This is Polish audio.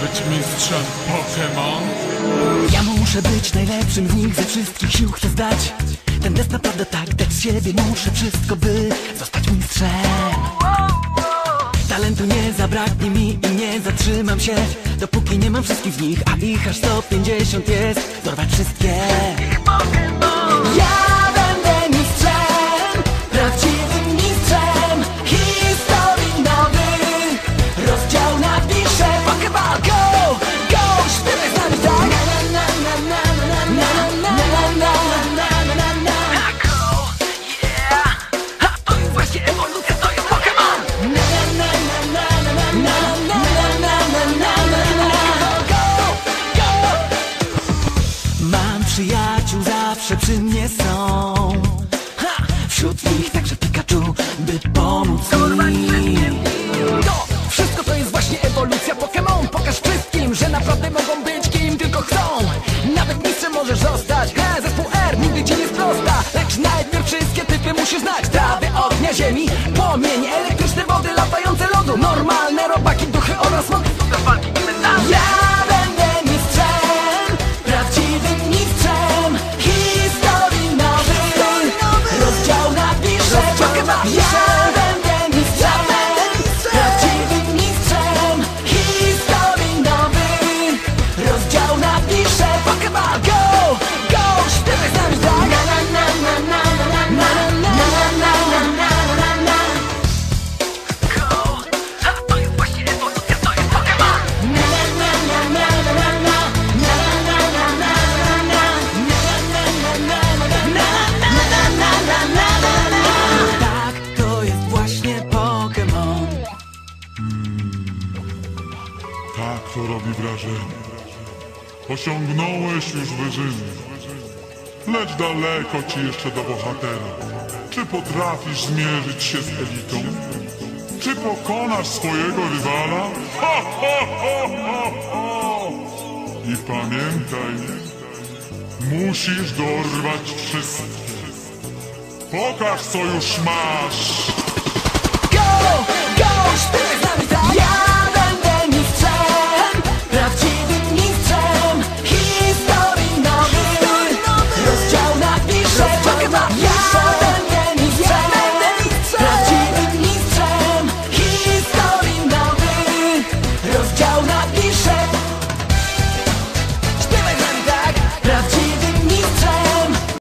być mistrzem Pokémon? Ja muszę być najlepszym z nich, ze wszystkich sił chcę zdać. Ten test naprawdę tak dać z siebie muszę wszystko, by zostać mistrzem. Talentu nie zabraknie mi i nie zatrzymam się Dopóki nie mam wszystkich z nich, a ich aż 150 jest. Dorwać wszystkie. Ja przyjaciół, zawsze przy mnie są. Ha! Wśród nich także Pikachu, by pomóc mi. To wszystko to jest właśnie ewolucja Pokémon. Pokaż wszystkim, że naprawdę mogą być kim tylko chcą. Nawet mistrzem możesz zostać To robi wrażenie. Osiągnąłeś już wyżyny. Lecz daleko ci jeszcze do bohatera. Czy potrafisz zmierzyć się z elitą? Czy pokonasz swojego rywala? Ha, ha, ha, ha, ha. I pamiętaj, musisz dorwać wszystkie. Pokaż co już masz.